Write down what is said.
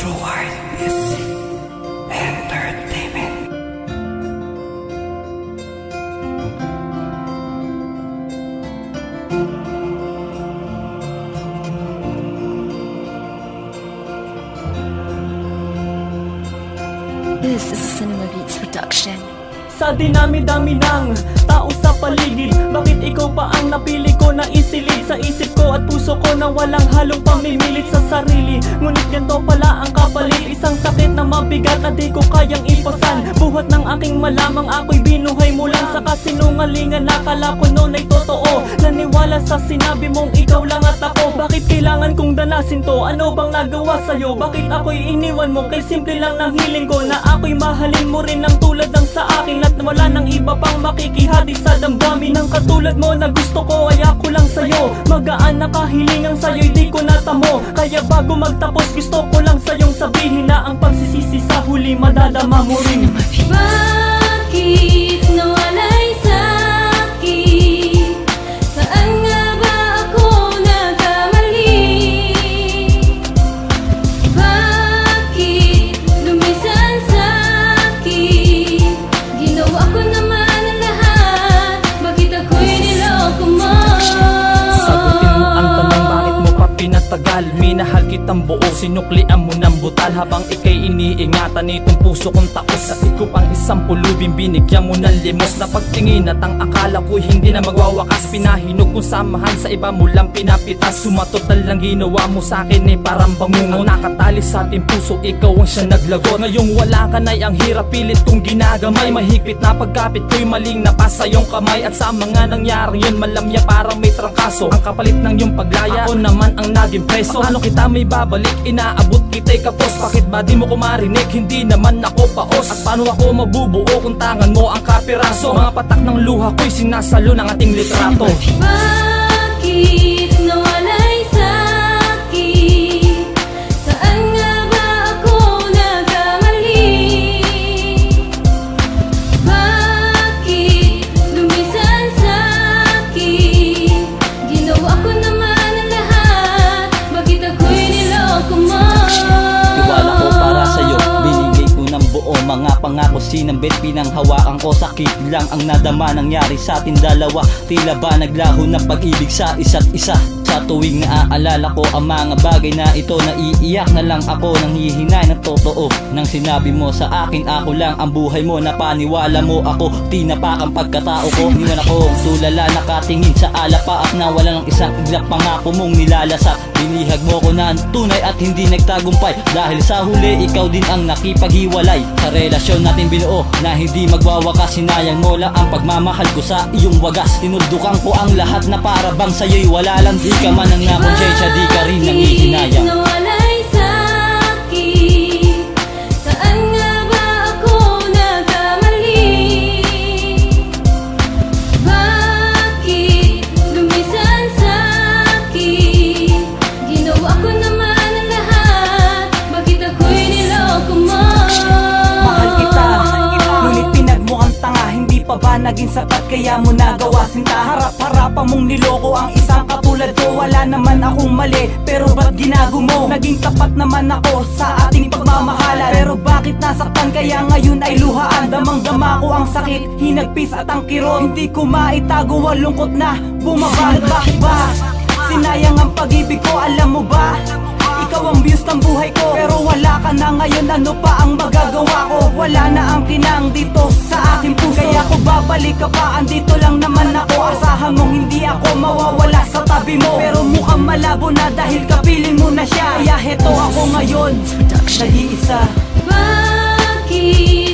Worldwide Music Entertainment. This is a production. Sa dinami-dami ng tao sa paligid Bakit ikaw pa ang napili ko na isilid sa na walang halong pamimilit sa sarili. Ngunit ganito pala ang kapalit Isang sakit na mabigat na di ko kayang ipasan. Buhat ng aking malamang ako'y binuhay mo Sa kasinungalingan nakala ko noon ay totoo Naniwala sa sinabi mong ikaw lang at ako Bakit kailangan kong danasin to? Ano bang nagawa sa'yo? Bakit ako'y iniwan mo? Kay simple lang ng hiling ko Na ako'y mahalin mo rin ng tulad ng sa akin At wala nang iba pang makikihati sa damdamin Ng katulad mo na gusto ko ay ako lang sa'yo Magaan na kahilingang sa'yo'y di ko natamo Kaya bago magtapos gusto ko lang sa'yong sabihin Na ang pagsisisi sa huli madadama mo rin Bakit Kitang buo, sinuklian mo ng butal Habang ikay iniingatan nitong puso kong takos At ikaw ang isang pulubing binigyan mo ng limos Na pagtingin. At ang akala ko'y hindi na magwawakas. Pinahinog kong samahan sa iba mo lang pinapitas. Sumatotal lang ginawa mo sa akin eh parang bangungot. Nakatali sa ating puso, ikaw ang siya naglagot. Ngayong wala ka na'y ang hirap pilit kong ginagamay. Mahigpit na pagkapit ko'y maling napasa yung kamay. At sa mga nangyari yun malamya parang may trangkaso. Ang kapalit ng iyong paglaya, ako naman ang naging preso. Paano kita may babalik, inaabot kita'y kapos. Bakit ba di mo ko marinig, hindi naman ako paos. At paano ako mabubuo kung tangan mo ang kapiraso? Mga patak ng luha ko'y sinasalo ng ating litrato. Bakit Mga pangako sinambit Pinanghawakan ko. Sakit lang ang nadama Nangyari sa atin dalawa. Tila ba naglaho na pag-ibig sa isa't isa sa tuwing naaalala ko ang mga bagay na ito Naiiyak na lang ako. Nang hihinay ng totoo Nang sinabi mo sa akin. Ako lang ang buhay mo Napaniwala mo ako. Tinapak ang pagkatao ko. Niwan ako tulala nakatingin sa alapaap Na wala ng isang iglap pangako mong nilalasap Binihag mo ko na ang tunay at hindi nagtagumpay. Dahil sa huli ikaw din ang nakipaghiwalay. Sa relasyon natin binuo na hindi magwawakas Sinayang mo lang ang pagmamahal ko sa iyong wagas. Tinuldukan ko ang lahat na para bang sa'yo'y wala lang Di ka man ang nakonsensya di ka rin nangihinayang Ba naging sapat? Kaya mo nagawa sinta Harap-harapan mong niloko ang isang katulad ko. Wala naman akong mali, pero ba't ginago mo? Naging tapat naman ako sa ating pagmamahalan. Pero bakit nasaktan? Kaya ngayon ay luhaan. Damang-dama ko ang sakit, hinagpis at ang kirot. Hindi ko maitago ang lungkot na bumabalik Bakit ba? Sinayang ang pag-ibig ko, alam mo ba? Ikaw ang muse ng buhay ko Pero wala ka na ngayon. Ano pa ang magagawa ko? Wala na ang kinang dito aking puso. Kaya kung babalik ka pa, andito lang naman ako. Asahan mong hindi ako mawawala sa tabi mo. Pero mukhang malabo na dahil kapiling mo na siya. Kaya heto ako ngayon, nag-iisa. Bakit?